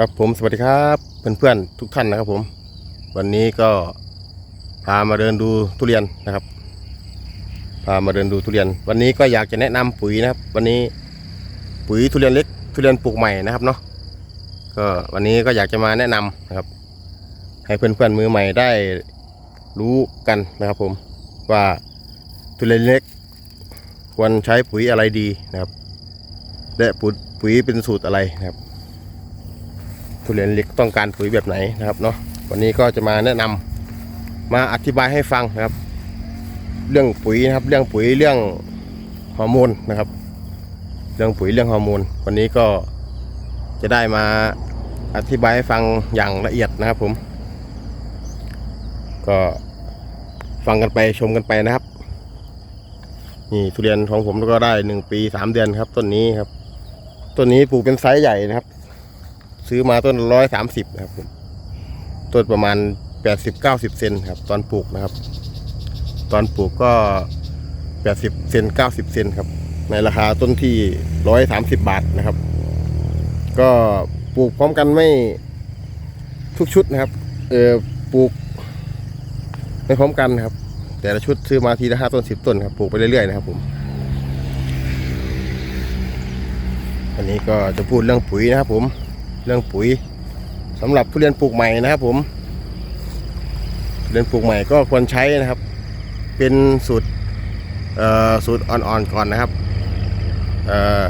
ครับผมสวัสดีครับ เพื่อนๆทุกท่านนะครับผม วันนี้ก็พามาเดินดูทุเรียนนะครับ พามาเดินดูทุเรียน วันนี้ก็อยากจะแนะนำปุ๋ยนะครับ วันนี้ปุ๋ยทุเรียนเล็กทุเรียนปลูกใหม่นะครับเนาะก็วันนี้ก็อยากจะมาแนะนำนะครับ ให้เพื่อนๆมือใหม่ได้รู้กันนะครับผมว่าทุเรียนเล็ก ควรใช้ปุ๋ยอะไรดีนะครับและปุ๋ยปุ๋ยเป็นสูตรอะไรนะครับ ทุเรียนเล็กต้องการปุ๋ยแบบไหนนะครับเนาะวันนี้ก็จะมาแนะนำมาอธิบายให้ฟังนะครับ เรื่องปุ๋ยนะครับ เรื่องปุ๋ยเรื่องฮอร์โมนนะครับ เรื่องปุ๋ยเรื่องฮอร์โมนวันนี้ก็จะได้มาอธิบายให้ฟังอย่างละเอียดนะครับผม ก็ฟังกันไปชมกันไปนะครับนี่ทุเรียนของผมก็ได้หนึ่งปีสามเดือนครับต้นนี้ครับต้นนี้ปลูกเป็นไซส์ใหญ่นะครับ ซื้อมาต้นร้อยสามสิบนะครับผมต้นประมาณแปดสิบเก้าสิบเซนครับ ตอนปลูกนะครับ ตอนปลูกก็แปดสิบเซนเก้าสิบเซนครับ ในราคาต้นที่ร้อยสามสิบบาทนะครับ ก็ปลูกพร้อมกันไม่ทุกชุดนะครับ เออปลูกไม่พร้อมกันนะครับ แต่ละชุดซื้อมาทีละห้าต้นสิบต้นครับปลูกไปเรื่อยๆนะครับผมวันนี้ก็จะพูดเรื่องปุ๋ยนะครับผม เรื่องปุ๋ยสำหรับทุเรียนปลูกใหม่นะครับ ผมทุเรียนปลูกใหม่ก็ควรใช้นะครับ เป็นสูตรเอ่อสูตรอ่อนๆก่อนนะครับเอ่อ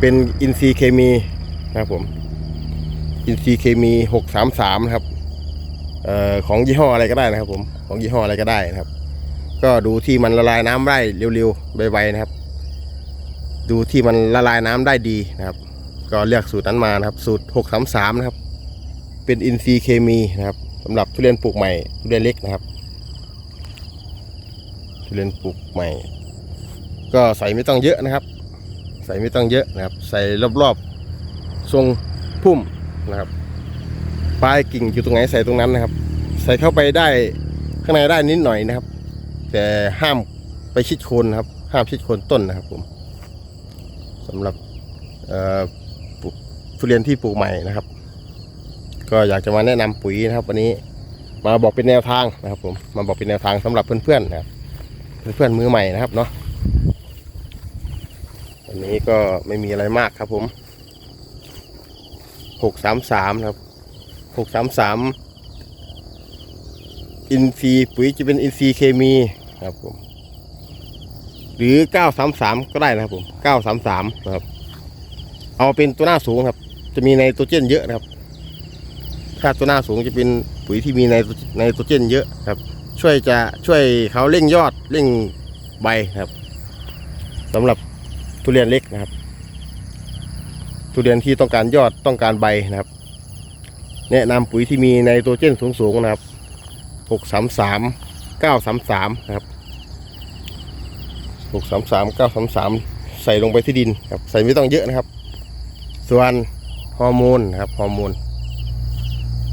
เป็นอินทรีย์เคมีนะครับผมอินทรีย์เคมี633นะครับเอ่อของยี่ห้ออะไรก็ได้นะครับ ผมของยี่ห้ออะไรก็ได้นะครับ ก็ดูที่มันละลายน้ำได้เร็วๆไวๆนะครับ ดูที่มันละลายน้ำได้ดีนะครับ ก็เลือกสูตรนั้นมานะครับ สูตร 633 นะครับ เป็นอินทรีย์เคมีนะครับสำหรับทุเรียนปลูกใหม่ทุเรียนเล็กนะครับ ทุเรียนปลูกใหม่ ก็ใส่ไม่ต้องเยอะนะครับ ใส่ไม่ต้องเยอะนะครับ ใส่รอบๆทรงพุ่มนะครับปลายกิ่งอยู่ตรงไหนใส่ตรงนั้นนะครับ ใส่เข้าไปได้ข้างในได้นิดหน่อยนะครับ แต่ห้ามไปชิดโคนนะครับ ห้ามชิดโคนต้นนะครับผมสำหรับเอ่อ ทุเรียนที่ปลูกใหม่นะครับ ก็อยากจะมาแนะนำปุ๋ยนะครับ วันนี้มาบอกเป็นแนวทางนะครับ ผมมาบอกเป็นแนวทางสำหรับเพื่อนๆนะครับเพื่อนๆมือใหม่นะครับเนาะวันนี้ก็ไม่มีอะไรมากครับผมหกสามสามครับหกสามสามอินทรีปุ๋ยจะเป็นอินทรีเคมีครับผมหรือเก้าสามสามก็ได้นะครับผมเก้าสามสามนะครับ เอาเป็นตัวหน้าสูงครับ จะมีไนโตรเจนเยอะนะครับถ้าตัวหน้าสูงจะเป็นปุ๋ยที่มีไนไนโตรเจนเยอะครับ ช่วยจะช่วยเขาเร่งยอดเร่งใบครับสำหรับทุเรียนเล็กนะครับ ทุเรียนที่ต้องการยอดต้องการใบนะครับ แนะนำปุ๋ยที่มีไนโตรเจนสูงๆนะครับหกสามสามเก้าสามสามนะครับหกสามสามเก้าสามสามใส่ลงไปที่ดินครับ ใส่ไม่ต้องเยอะนะครับ ส่วน ฮอร์โมนครับฮอร์โมน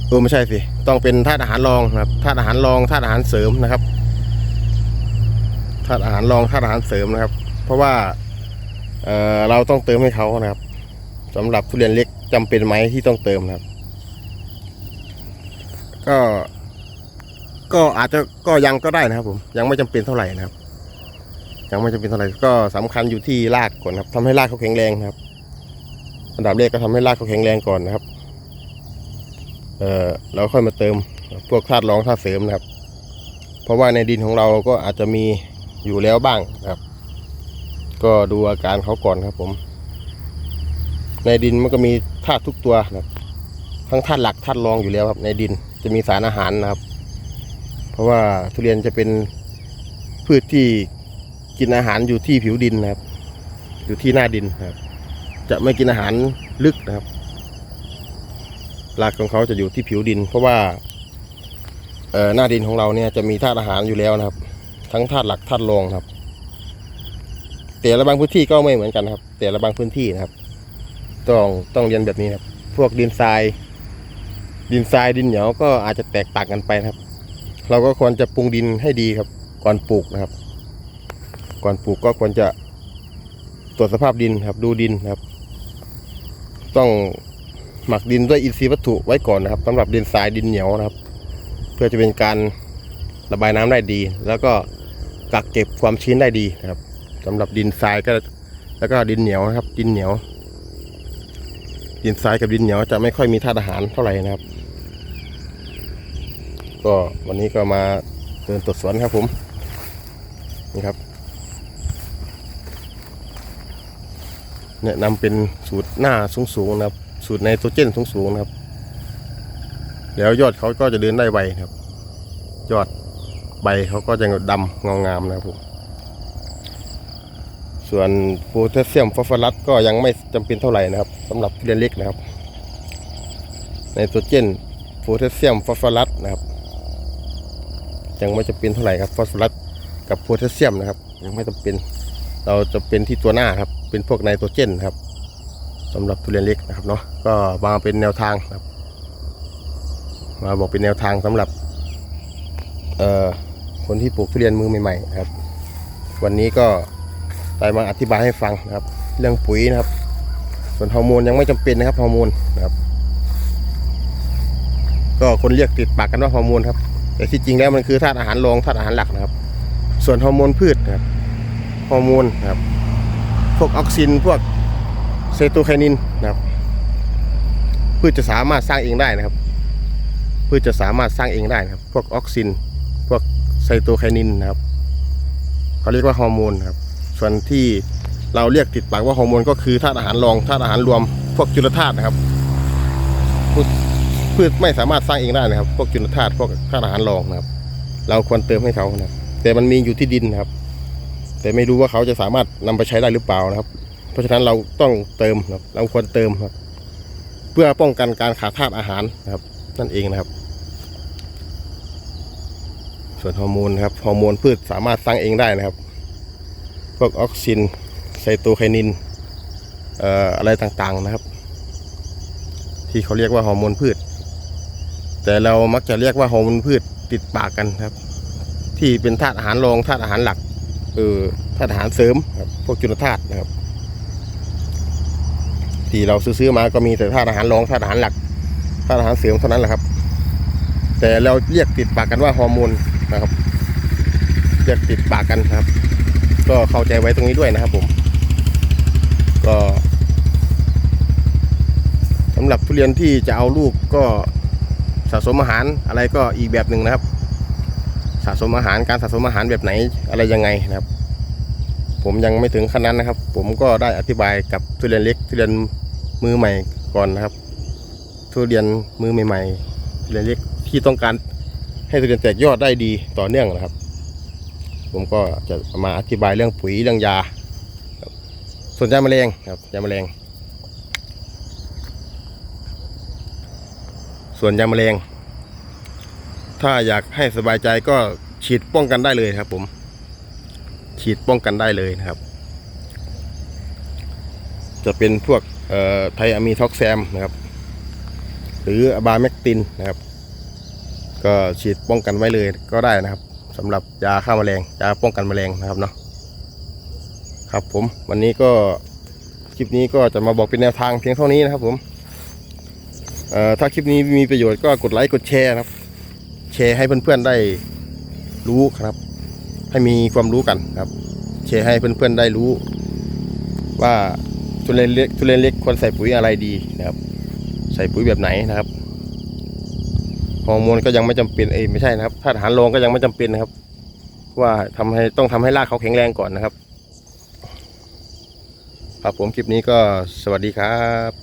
เออไม่ใช่สิ ต้องเป็นธาตุอาหารรองนะครับธาตุอาหารรองธาตุอาหารเสริมนะครับธาตุอาหารรองธาตุอาหารเสริมนะครับ เพราะว่าเออเราต้องเติมให้เขานะครับสำหรับทุเรียนเล็กจำเป็นไหมที่ต้องเติมนะครับ ก็ก็อาจจะก็ยังก็ได้นะครับ ผม ยังไม่จำเป็นเท่าไหร่นะครับ ยังไม่จำเป็นเท่าไหร่ก็สำคัญอยู่ที่รากก่อนครับทำให้รากเขาแข็งแรงนะครับ อันดับแรกก็ทำให้รากเขาแข็งแรงก่อนนะครับ เอ่อแล้วค่อยมาเติมพวกธาตุรองธาตุเสริมนะครับ เพราะว่าในดินของเราก็อาจจะมีอยู่แล้วบ้างนะครับ ก็ดูอาการเขาก่อนครับผม ในดินมันก็มีธาตุทุกตัวนะครับ ทั้งธาตุหลักธาตุรองอยู่แล้วครับ ในดินจะมีสารอาหารนะครับ เพราะว่าทุเรียนจะเป็นพืชที่กินอาหารอยู่ที่ผิวดินนะครับ อยู่ที่หน้าดินครับ จะไม่กินอาหารลึกนะครับรากของเขาจะอยู่ที่ผิวดิน เพราะว่าหน้าดินของเราเนี่ยจะมีธาตุอาหารอยู่แล้วนะครับ ทั้งธาตุหลักธาตุรองครับ แต่ละบางพื้นที่ก็ไม่เหมือนกันครับ แต่ละบางพื้นที่นะครับ ต้องต้องเรียนแบบนี้ครับ พวกดินทราย ดินทรายดินเหนียวก็อาจจะแตกต่างกันไปนครับ เราก็ควรจะปรุงดินให้ดีครับ ก่อนปลูกนะครับ ก่อนปลูกก็ควรจะตรวจสภาพดินครับ ดูดินครับ ต้องหมักดินด้วยอินทรีย์วัตถุไว้ก่อนนะครับสำหรับดินทรายดินเหนียวนะครับ เพื่อจะเป็นการระบายน้ำได้ดี แล้วก็กักเก็บความชื้นได้ดีนะครับสำหรับดินทรายก็แล้วก็ดินเหนียวนะครับ ดินเหนียว ดินทรายกับดินเหนียวจะไม่ค่อยมีธาตุอาหารเท่าไหร่นะครับ ก็วันนี้ก็มาเดินตรวจสวนครับผมนี่ครับ แนะนำเป็นสูตรหน้าสูงๆนะครับ สูตรไนโตรเจนสูงๆนะครับ แล้วยอดเขาก็จะเดินได้ไวนะครับ ยอดใบเขาก็จะดำเงางามนะครับผมส่วนโพแทสเซียมฟอสฟอรัสก็ยังไม่จำเป็นเท่าไหร่นะครับสำหรับทุเรียนเล็กนะครับไนโตรเจนโพแทสเซียมฟอสฟอรัสนะครับ ยังไม่จำเป็นเท่าไหร่ครับฟอสฟอรัสกับโพแทสเซียมนะครับ ยังไม่จำเป็น เราจะเป็นที่ตัวหน้าครับ เป็นพวกไนโตรเจนครับสำหรับทุเรียนเล็กนะครับเนาะก็มาเป็นแนวทางครับ มาบอกเป็นแนวทางสำหรับเอ่อคนที่ปลูกทุเรียนมือใหม่ๆครับ วันนี้ก็ได้มาอธิบายให้ฟังนะครับ เรื่องปุ๋ยนะครับ ส่วนฮอร์โมนยังไม่จำเป็นนะครับฮอร์โมนนะครับ ก็คนเรียกติดปากกันว่าฮอร์โมนครับแต่ที่จริงแล้วมันคือธาตุอาหารรองธาตุอาหารหลักนะครับ ส่วนฮอร์โมนพืชนะครับ ฮอร์โมนนะครับ พวกออกซิน พวกเซโตไคนินนะครับพืชจะสามารถสร้างเองได้นะครับพืชจะสามารถสร้างเองได้นะครับ พวกออกซิน พวกไซโตไคนินนะครับเขาเรียกว่าฮอร์โมนครับ ส่วนที่เราเรียกติดปากว่าฮอร์โมนก็คือธาตุอาหารรองธาตุอาหารรวม พวกจุลธาตุนะครับพืชพืชไม่สามารถสร้างเองได้นะครับ พวกจุลธาตุพวกธาตุอาหารรองนะครับ เราควรเติมให้เขานะครับแต่มันมีอยู่ที่ดินนะครับ แต่ไม่รู้ว่าเขาจะสามารถนำไปใช้ได้หรือเปล่านะครับ เพราะฉะนั้นเราต้องเติมครับเราควรเติมครับ เพื่อป้องกันการขาดธาตุอาหารนะครับ นั่นเองนะครับ ส่วนฮอร์โมนครับฮอร์โมนพืชสามารถสร้างเองได้นะครับ พวกออกซินไซโตไคนินเอ่ออะไรต่างๆนะครับ ที่เขาเรียกว่าฮอร์โมนพืช แต่เรามักจะเรียกว่าฮอร์โมนพืชติดปากกันครับ ที่เป็นธาตุอาหารรองธาตุอาหารหลัก เออธาตุอาหารเสริมครับพวกจุลธาตุนะครับ ที่เราซื้อมาก็มีแต่ธาตุอาหารรองธาตุอาหารหลักธาตุอาหารเสริมเท่านั้นแหละครับ แต่เราเรียกติดปากกันว่าฮอร์โมนนะครับเรียกติดปากกันครับ ก็เข้าใจไว้ตรงนี้ด้วยนะครับ ผม ก็สำหรับทุเรียนที่จะเอาลูกก็สะสมอาหารอะไรก็อีกแบบหนึ่งนะครับ สะสมอาหารการสะสมอาหารแบบไหนอะไรยังไงนะครับ ผมยังไม่ถึงขั้นนั้นนะครับ ผมก็ได้อธิบายกับทุเรียนเล็กทุเรียนมือใหม่ก่อนนะครับ ทุเรียนมือใหม่ๆทุเรียนเล็กที่ต้องการให้ทุเรียนแตกยอดได้ดีต่อเนื่องนะครับ ผมก็จะมาอธิบายเรื่องปุ๋ยเรื่องยาส่วนยาแมลงครับยาแมลงส่วนยาแมลง ถ้าอยากให้สบายใจก็ฉีดป้องกันได้เลยครับ ผม ฉีดป้องกันได้เลยนะครับ จะเป็นพวกไทอะมีท็อกแซมนะครับ หรืออะบาแมกตินนะครับ ก็ฉีดป้องกันไว้เลยก็ได้นะครับสำหรับยาฆ่าแมลงยาป้องกันแมลงนะครับเนาะครับผมวันนี้ก็คลิปนี้ก็จะมาบอกเป็นแนวทางเพียงเท่านี้นะครับผมถ้าคลิปนี้มีประโยชน์ก็กดไลค์กดแชร์นะครับ แชร์ให้เพื่อนๆได้รู้ครับ ให้มีความรู้กันครับ แชร์ให้เพื่อนๆได้รู้ ว่าทุเรียนเล็กทุเรียนเล็กควรใส่ปุ๋ยอะไรดีนะครับ ใส่ปุ๋ยแบบไหนนะครับฮอร์โมนก็ยังไม่จำเป็นเอ้ไม่ใช่นะครับธาตุอาหารรองก็ยังไม่จำเป็นนะครับ ว่าทำให้ต้องทำให้รากเขาแข็งแรงก่อนนะครับ ครับผมคลิปนี้ก็สวัสดีครับ